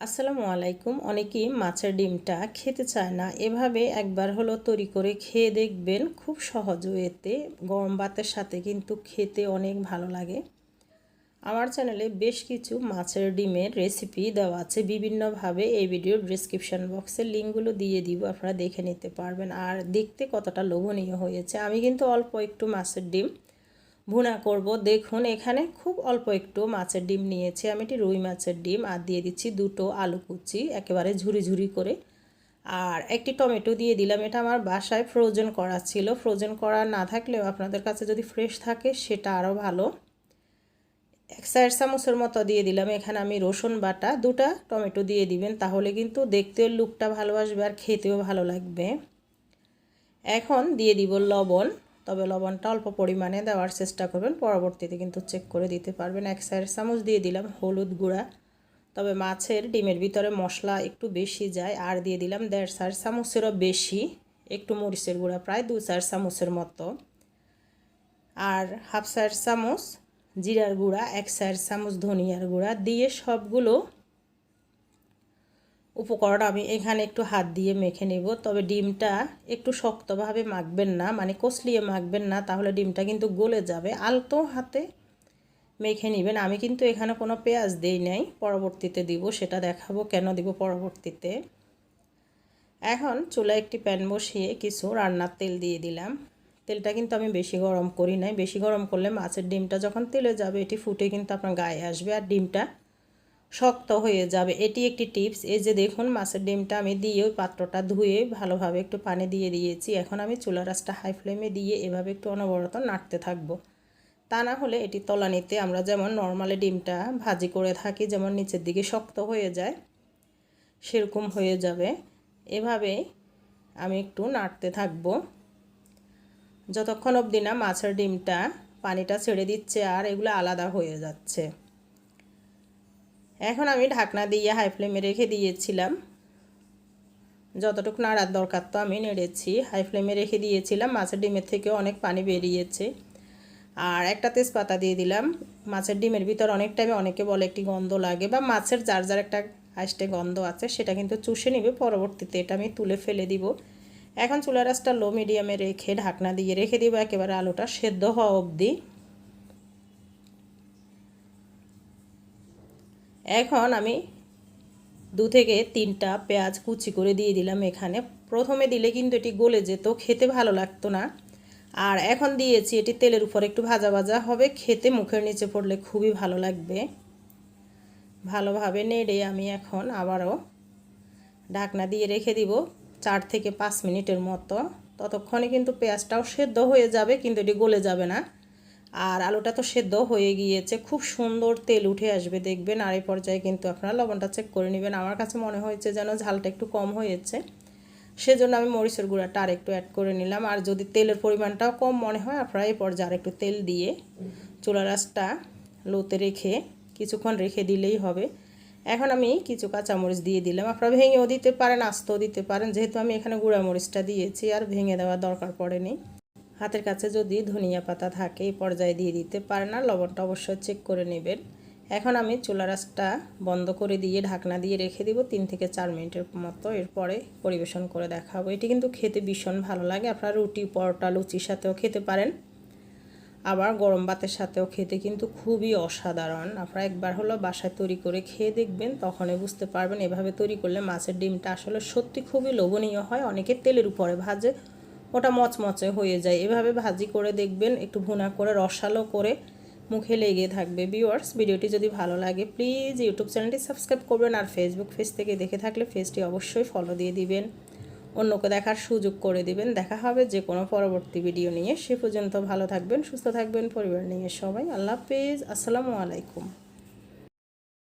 আসসালামু আলাইকুম। অনেকেই মাছের ডিমটা খেতে চায় না। এভাবে একবার হলো তৈরি করে খেয়ে দেখবেন খুব সহজ ওয়েতে গরম ভাতের সাথে কিন্তু খেতে অনেক ভালো লাগে। আমার চ্যানেলে বেশ কিছু মাছের ডিমের রেসিপি দেওয়া আছে। বিভিন্নভাবে এই ভিডিওর ডিসক্রিপশান বক্সের লিঙ্কগুলো দিয়ে দিব, আপনারা দেখে নিতে পারবেন। আর দেখতে কতটা লোভনীয় হয়েছে। আমি কিন্তু অল্প একটু মাছের ডিম ভুনা করব। দেখুন, এখানে খুব অল্প একটু মাছের ডিম নিয়েছি আমি। এটি রুই মাছের ডিম আর দিয়ে দিচ্ছি দুটো আলু কুচি, একেবারে ঝুরি ঝুরি করে। আর একটি টমেটো দিয়ে দিলাম। এটা আমার বাসায় ফ্রোজেন করা ছিল। ফ্রোজেন করা না থাকলেও আপনাদের কাছে যদি ফ্রেশ থাকে, সেটা আরও ভালো। এক সাইড চামচের মতো দিয়ে দিলাম। এখানে আমি রসুন বাটা, দুটা টমেটো দিয়ে দিবেন, তাহলে কিন্তু দেখতেও লুকটা ভালো আসবে আর খেতেও ভালো লাগবে। এখন দিয়ে দিব লবণ। তবে লবণটা অল্প পরিমাণে দেওয়ার চেষ্টা করবেন। পরবর্তীতে কিন্তু চেক করে দিতে পারবেন। এক সাইড চামচ দিয়ে দিলাম হলুদ গুঁড়া। তবে মাছের ডিমের ভিতরে মশলা একটু বেশি যায়, আর দিয়ে দিলাম দেড় সাইড চামচেরও বেশি। একটু মরিচের গুঁড়া প্রায় দু চার চামচের মতো। আর হাফ সাইড চামচ জিরার গুঁড়া, এক সাইড চামচ ধনিয়ার গুঁড়া দিয়ে সবগুলো উপকরণ আমি এখানে একটু হাত দিয়ে মেখে নেব। তবে ডিমটা একটু শক্তভাবে মাখবেন না মানে কষলিয়ে মাখবেন না, তাহলে ডিমটা কিন্তু গলে যাবে। আলতো হাতে মেখে নেবেন। আমি কিন্তু এখানে কোনো পেঁয়াজ দেই নাই, পরবর্তীতে দিব, সেটা দেখাবো কেন দিব পরবর্তীতে। এখন চুলা একটি প্যান বসিয়ে কিছু রান্নার তেল দিয়ে দিলাম। তেলটা কিন্তু আমি বেশি গরম করি নাই। বেশি গরম করলে মাছের ডিমটা যখন তেলে যাবে, এটি ফুটে কিন্তু আপনার গায়ে আসবে। আর ডিমটা শক্ত হয়ে যাবে। এটি একটি টিপস। এই যে দেখুন, মাছের ডিমটা আমি দিয়ে ওই পাত্রটা ধুয়ে ভালোভাবে একটু পানি দিয়ে দিয়েছি। এখন আমি চুলা রাসটা হাই ফ্লেমে দিয়ে এভাবে একটু অনবরত নাড়তে থাকব। তা না হলে এটি তলানিতে আমরা যেমন নর্মালি ডিমটা ভাজি করে থাকি, যেমন নিচের দিকে শক্ত হয়ে যায়, সেরকম হয়ে যাবে। এভাবে আমি একটু নাড়তে থাকব। যতক্ষণ অবধি না মাছের ডিমটা পানিটা ছেড়ে দিচ্ছে আর এগুলো আলাদা হয়ে যাচ্ছে। এখন আমি ঢাকনা দিয়ে হাই ফ্লেমে রেখে দিয়েছিলাম। যতটুকু নাড়ার দরকার তো আমি নেড়েছি। হাই ফ্লেমে রেখে দিয়েছিলাম, মাছের ডিমের থেকে অনেক পানি বেরিয়েছে। আর একটা তেজপাতা দিয়ে দিলাম। মাছের ডিমের ভিতর অনেক টাইমে অনেকে বলে একটি গন্ধ লাগে বা মাছের যার যার একটা আষ্টে গন্ধ আছে, সেটা কিন্তু চুষে নিবে, পরবর্তীতে এটা আমি তুলে ফেলে দিব। এখন চুলা রাসটা লো মিডিয়ামে রেখে ঢাকনা দিয়ে রেখে দিব, একেবারে আলুটা সেদ্ধ হওয়া অবধি। এখন আমি দু থেকে তিনটা পেঁয়াজ কুচি করে দিয়ে দিলাম এখানে। প্রথমে দিলে কিন্তু এটি গলে যেত, খেতে ভালো লাগতো না। আর এখন দিয়েছি, এটি তেলের উপর একটু ভাজা ভাজা হবে, খেতে মুখের নিচে পড়লে খুবই ভালো লাগবে। ভালোভাবে নেড়ে আমি এখন আবারও ঢাকনা দিয়ে রেখে দিব চার থেকে পাঁচ মিনিটের মতো। ততক্ষণে কিন্তু পেঁয়াজটাও সেদ্ধ হয়ে যাবে, কিন্তু এটি গলে যাবে না। আর আলুটা তো সেদ্ধ হয়ে গিয়েছে। খুব সুন্দর তেল উঠে আসবে, দেখবেন। আর এই পর্যায়ে কিন্তু আপনারা লবণটা চেক করে নেবেন। আমার কাছে মনে হয়েছে যেন ঝালটা একটু কম হয়েছে। সেজন্য আমি মরিচের গুঁড়াটা আর একটু অ্যাড করে নিলাম। আর যদি তেলের পরিমাণটাও কম মনে হয়, আপনারা এই পর্যায়ে আর একটু তেল দিয়ে চুলা রাসটা লোতে রেখে কিছুক্ষণ রেখে দিলেই হবে। এখন আমি কিছু কাঁচামরিচ দিয়ে দিলাম। আপনারা ভেঙেও দিতে পারেন, আস্তেও দিতে পারেন। যেহেতু আমি এখানে গুঁড়া মরিচটা দিয়েছি, আর ভেঙে দেওয়ার দরকার পড়েনি। হাতের কাছে যদি ধনিয়া পাতা থাকে, এই পর্যায়ে দিয়ে দিতে পারে না লবণটা অবশ্যই চেক করে নেবেন। এখন আমি চুলা রাসটা বন্ধ করে দিয়ে ঢাকনা দিয়ে রেখে দিব তিন থেকে চার মিনিটের মতো। এরপরে পরিবেশন করে দেখাবো। এটি কিন্তু খেতে ভীষণ ভালো লাগে। আপনারা রুটি, পরোটা, লুচির সাথেও খেতে পারেন। আবার গরম ভাতের সাথেও খেতে কিন্তু খুবই অসাধারণ। আপনারা একবার হলো বাসায় তৈরি করে খেয়ে দেখবেন, তখনই বুঝতে পারবেন। এভাবে তৈরি করলে মাছের ডিমটা আসলে সত্যি খুবই লোভনীয় হয়। অনেকে তেলের উপরে ভাজে। ওটা মচমচে হয়ে যায়। এভাবে ভাজি করে দেখবেন, একটু ভুনা করে, রসালো করে মুখে লেগে থাকবে। ভিউয়ার্স ভিডিওটি যদি ভালো লাগে প্লিজ ইউটিউব চ্যানেলটি সাবস্ক্রাইব করবেন আর ফেসবুক পেজ থেকে দেখে থাকলে পেজটি অবশ্যই ফলো দিয়ে দিবেন। অন্যকে দেখার সুযোগ করে দিবেন। দেখা হবে যে কোনো পরবর্তী ভিডিও নিয়ে। সে পর্যন্ত ভালো থাকবেন, সুস্থ থাকবেন পরিবার নিয়ে সবাই। আল্লাহ হাফেজ। আসসালামু আলাইকুম।